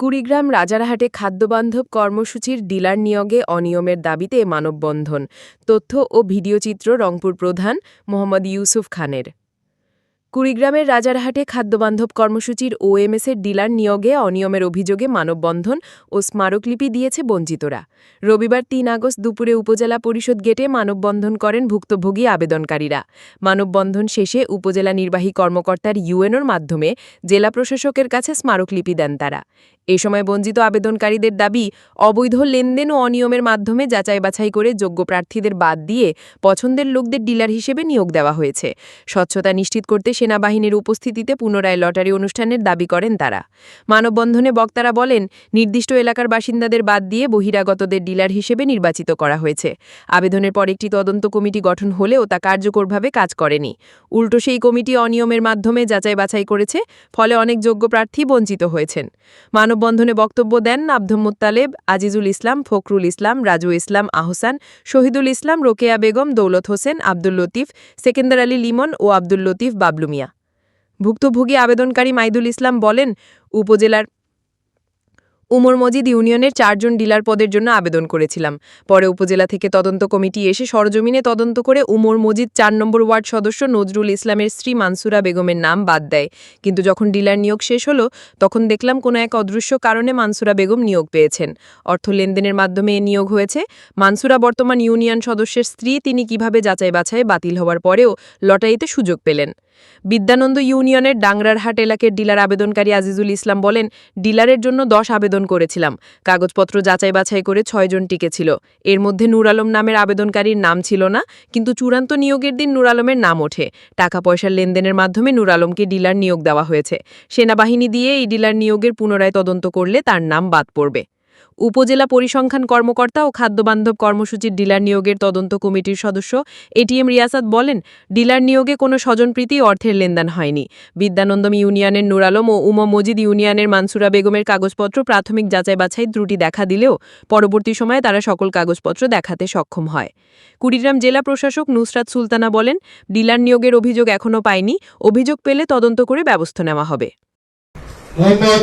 কুড়িগ্রাম রাজারহাটে খাদ্যবান্ধব কর্মসূচির ডিলার নিয়োগে অনিয়মের দাবিতে মানববন্ধন। তথ্য ও ভিডিওচিত্র রংপুর প্রধান মোহাম্মদ ইউসুফ খানের। কুড়িগ্রামের রাজারহাটে খাদ্যবান্ধব কর্মসূচির ওএমএসের ডিলার নিয়োগে অনিয়মের অভিযোগে মানববন্ধন ও স্মারকলিপি দিয়েছে বঞ্চিতরা। রবিবার তিন আগস্ট দুপুরে উপজেলা পরিষদ গেটে মানববন্ধন করেন ভুক্তভোগী আবেদনকারীরা। মানববন্ধন শেষে উপজেলা নির্বাহী কর্মকর্তার ইউএনওর মাধ্যমে জেলা প্রশাসকের কাছে স্মারকলিপি দেন তারা। এ সময় বঞ্চিত আবেদনকারীদের দাবি, অবৈধ লেনদেন ও অনিয়মের মাধ্যমে যাচাই বাছাই করে যোগ্য প্রার্থীদের বাদ দিয়ে পছন্দের লোকদের ডিলার হিসেবে নিয়োগ দেওয়া হয়েছে। স্বচ্ছতা নিশ্চিত করতে সেনাবাহিনীর উপস্থিতিতে পুনরায় লটারি অনুষ্ঠানের দাবি করেন তারা। মানববন্ধনে বক্তারা বলেন, নির্দিষ্ট এলাকার বাসিন্দাদের বাদ দিয়ে বহিরাগতদের ডিলার হিসেবে নির্বাচিত করা হয়েছে। আবেদনের পর একটি তদন্ত কমিটি গঠন হলেও তা কার্যকরভাবে কাজ করেনি। উল্টো সেই কমিটি অনিয়মের মাধ্যমে যাচাই বাছাই করেছে, ফলে অনেক যোগ্য প্রার্থী বঞ্চিত হয়েছেন। মানববন্ধনে বক্তব্য দেন আব্দুল মুত্তালেব, আজিজুল ইসলাম, ফখরুল ইসলাম, রাজু ইসলাম আহসান, শহীদুল ইসলাম, রোকেয়া বেগম, দৌলত হোসেন, আব্দুল লতিফ, সেকেন্দার আলী লিমন ও আব্দুল লতিফ বাবলু মিয়া। ভুক্তভোগী আবেদনকারী মাইদুল ইসলাম বলেন উপজেলার উমর মজিদ ইউনিয়নের চারজন ডিলার পদের জন্য আবেদন করেছিলাম। পরে উপজেলা থেকে তদন্ত কমিটি এসে সরজমিনে তদন্ত করে উমর মজিদ চার নম্বর ওয়ার্ড সদস্য নজরুল ইসলামের স্ত্রী মানসুরা বেগমের নাম বাদ দেয়। কিন্তু যখন ডিলার নিয়োগ শেষ হলো, তখন দেখলাম কোনো এক অদৃশ্য কারণে মানসুরা বেগম নিয়োগ পেয়েছেন। অর্থ লেনদেনের মাধ্যমে এ নিয়োগ হয়েছে। মানসুরা বর্তমান ইউনিয়ন সদস্যের স্ত্রী, তিনি কীভাবে যাচাই বাছাই বাতিল হওয়ার পরেও লটারিতে সুযোগ পেলেন। বিদ্যানন্দ ইউনিয়নের ডাংরারহাট এলাকার ডিলার আবেদনকারী আজিজুল ইসলাম বলেন, ডিলারের জন্য দশ আবেদন করেছিলাম। কাগজপত্র যাচাই বাছাই করে ছয়জন টিকেছিল। এর মধ্যে নূর আলম নামের আবেদনকারীর নাম ছিল না, কিন্তু চূড়ান্ত নিয়োগের দিন নূর আলমের নাম ওঠে। টাকা পয়সার লেনদেনের মাধ্যমে নূর আলমকে ডিলার নিয়োগ দেওয়া হয়েছে। সেনাবাহিনী দিয়ে এই ডিলার নিয়োগের পুনরায় তদন্ত করলে তার নাম বাদ পড়বে। উপজেলা পরিসংখ্যান কর্মকর্তা ও খাদ্যবান্ধব কর্মসূচির ডিলার নিয়োগের তদন্ত কমিটির সদস্য এটিএম রিয়াসাত বলেন, ডিলার নিয়োগে কোনো স্বজনপ্রীতি অর্থের লেনদেন হয়নি। বিদ্যানন্দম ইউনিয়নের নুর আলম ও উমা মজিদ ইউনিয়নের মানসুরা বেগমের কাগজপত্র প্রাথমিক যাচাই বাছাই ত্রুটি দেখা দিলেও পরবর্তী সময়ে তারা সকল কাগজপত্র দেখাতে সক্ষম হয়। কুড়িগ্রাম জেলা প্রশাসক নুসরাত সুলতানা বলেন, ডিলার নিয়োগের অভিযোগ এখনও পায়নি, অভিযোগ পেলে তদন্ত করে ব্যবস্থা নেওয়া হবে। মোহাম্মদ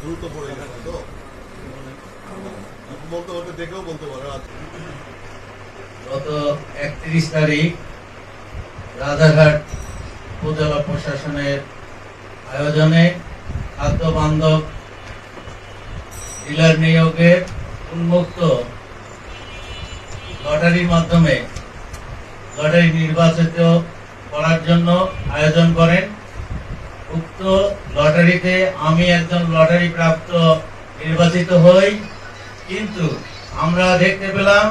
দ্রুত পড়ে গেছেন তো। বলতে বলতে দেখেও বলতে পারেন। আচ্ছা। গত একত্রিশ তারিখ রাজারহাট উপজেলা প্রশাসনের আয়োজনে খাদ্য বান্ধব ডিলার নিয়োগের উন্মুক্ত লটারির মাধ্যমে লটারি নির্বাচিত করার জন্য আয়োজন করেন। উক্ত লটারিতে আমি একজন লটারি প্রাপ্ত নির্বাচিত হই, কিন্তু আমরা দেখতে পেলাম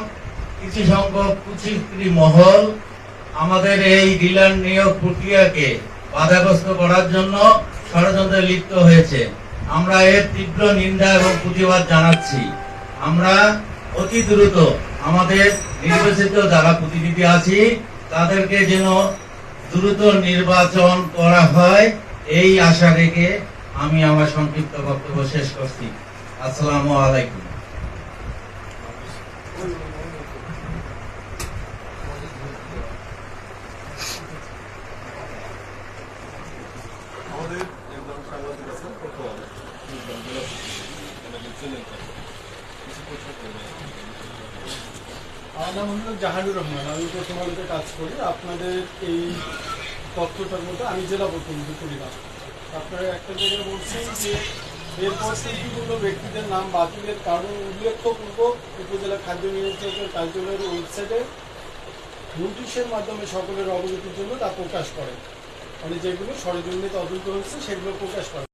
কিছু সংখ্যক কুচিক্রি মহল আমাদের এই ডিলার নিয়োগ প্রক্রিয়াকে বাধাগ্রস্ত করার জন্য ষড়যন্ত্রে লিপ্ত হয়েছে। আমরা এর তীব্র নিন্দা এবং প্রতিবাদ জানাচ্ছি। আমরা অতি দ্রুত আমাদের নির্বাচিত যারা প্রতিনিধি আছি, তাদেরকে যেন দ্রুত নির্বাচন করা হয়, এই আশা রেখে আমি আমার সংক্ষিপ্ত বক্তব্য শেষ করছি। আসসালামু আলাইকুম আমাদের চ্যানেল কিছু প্রশ্ন করবেন আমার নাম হলো জাহানুর রহমান। আমি প্রথম আলোতে কাজ করি। আপনাদের এই তথ্যটার মধ্যে আমি জেলা প্রতিনিধি করিলাম আপনারা একটা জায়গায় বলছেন যে এরপর কোনো ব্যক্তিদের নাম বাতিলের কারণ উল্লেখপূর্বক উপজেলা খাদ্য নিয়ন্ত্রকের কার্যালয়ের ওয়েবসাইটে নোটিশের মাধ্যমে সকলের অবগতির জন্য তা প্রকাশ করে। মানে যেগুলো সরজমিনে তদন্ত হয়েছে সেগুলো প্রকাশ করে।